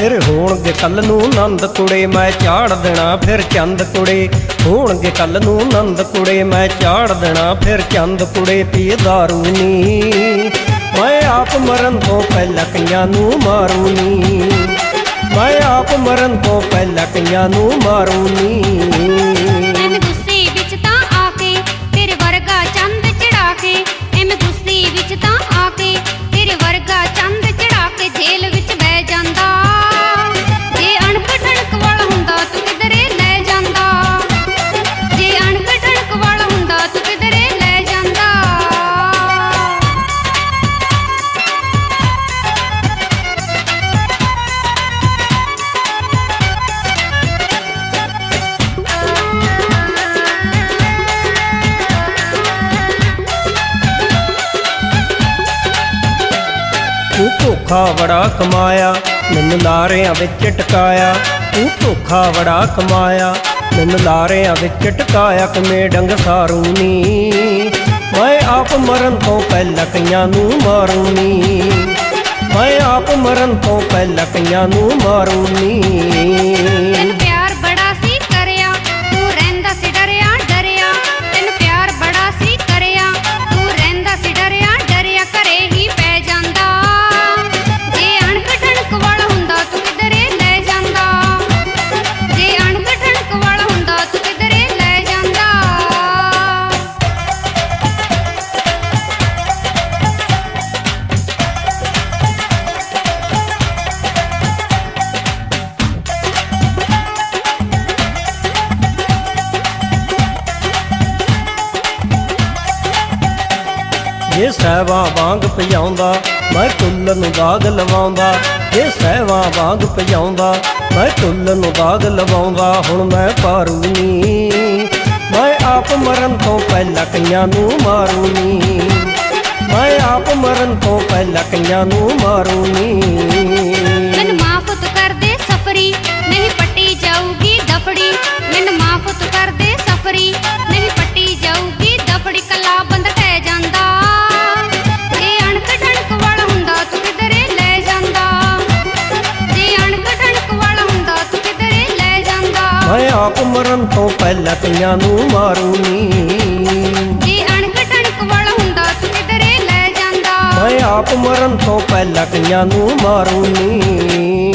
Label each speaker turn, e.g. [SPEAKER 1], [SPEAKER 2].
[SPEAKER 1] ਫਿਰ ਹੋਣਗੇ ਕੱਲ ਨੂੰ ਨੰਦ ਕੁੜੇ, ਮੈਂ ਝਾੜ ਦੇਣਾ ਫਿਰ ਚੰਦ ਕੁੜੇ। ਹੋਣਗੇ ਕੱਲ ਨੂੰ ਨੰਦ ਕੁੜੇ, ਮੈਂ ਝਾੜ ਦੇਣਾ ਫਿਰ ਚੰਦ ਕੁੜੇ, ਪੀ ਦਾਰੂ ਨੀ ਮੈਂ ਆਪ ਮਰਨ ਤੋਂ ਪਹਿਲਾਂ ਕਈਆਂ ਨੂੰ ਮਾਰੂ ਨੀ ਮੈਂ ਆਪ ਮਰਨ ਤੋਂ ਪਹਿਲਾਂ ਕਈਆਂ ਨੂੰ ਮਾਰੂ ਨੀ
[SPEAKER 2] ਵਿੱਚ ਤਾਂ ਆ ਕੇ ਵਰਗਾ ਚੰਦ ਚੜਾ ਕੇ ਐਵੇਂ ਵਿੱਚ ਤਾਂ ਆ ਕੇ ਤੇਰੇ ਵਰਗਾ ਚੰਦ ਚੜਾ ਕੇ ਜੇਲ੍ਹ ਵਿੱਚ ਬਹਿ ਜਾਂਦਾ।
[SPEAKER 1] ਧੋਖਾ ਬੜਾ ਕਮਾਇਆ, ਮੈਨੂੰ ਲਾਰਿਆਂ ਵਿੱਚ ਟਕਾਇਆ। ਤੂੰ ਧੋਖਾ ਬੜਾ ਕਮਾਇਆ, ਮੈਨੂੰ ਲਾਰਿਆਂ ਵਿੱਚ ਟਕਾਇਆ, ਕਿਵੇਂ ਡੰਗ ਸਾਰੂ ਨੀ ਮੈਂ ਆਪ ਮਰਨ ਤੋਂ ਪਹਿਲਾਂ ਕਈਆਂ ਨੂੰ ਮਾਰੂ ਨੀ ਮੈਂ ਆਪ ਮਰਨ ਤੋਂ ਪਹਿਲਾਂ ਕਈਆਂ ਨੂੰ ਮਾਰੂ ਨੀ
[SPEAKER 2] ਜੇ
[SPEAKER 1] ਸਹਿਵਾ ਵਾਂਗ ਭਜਾਉਂਦਾ, ਮੈਂ ਟੁੱਲ ਨੂੰ ਦਾਗ ਲਵਾਉਂਦਾ। ਜੇ ਸਹਿਵਾ ਵਾਂਗ ਭਜਾਉਂਦਾ, ਮੈਂ ਟੁੱਲ ਨੂੰ ਦਾਗ ਲਵਾਉਂਦਾ। ਹੁਣ ਮੈਂ ਪਾਰੂਨੀ ਮੈਂ ਆਪ ਮਰਨ ਤੋਂ ਪਹਿਲਾਂ ਕਈਆਂ ਨੂੰ ਮਾਰੂਨੀ। ਮੈਂ ਆਪ ਮਰਨ ਤੋਂ ਪਹਿਲਾਂ ਕਈਆਂ ਨੂੰ ਮਾਰੂ ਮੈਂ ਆਪ ਮਰਨ ਤੋਂ ਪਹਿਲਾਂ ਕਈਆਂ ਨੂੰ ਮਾਰੂ ਨੀ
[SPEAKER 2] ਜੇ ਅਣਖ ਠਣਕ ਵਾਲਾ ਹੁੰਦਾ ਤੂੰ ਕਿਧਰੇ ਲੈ ਜਾਂਦਾ?
[SPEAKER 1] ਮੈਂ ਆਪ ਮਰਨ ਤੋਂ ਪਹਿਲਾਂ ਕਈਆਂ ਨੂੰ ਮਾਰੂ ਨੀ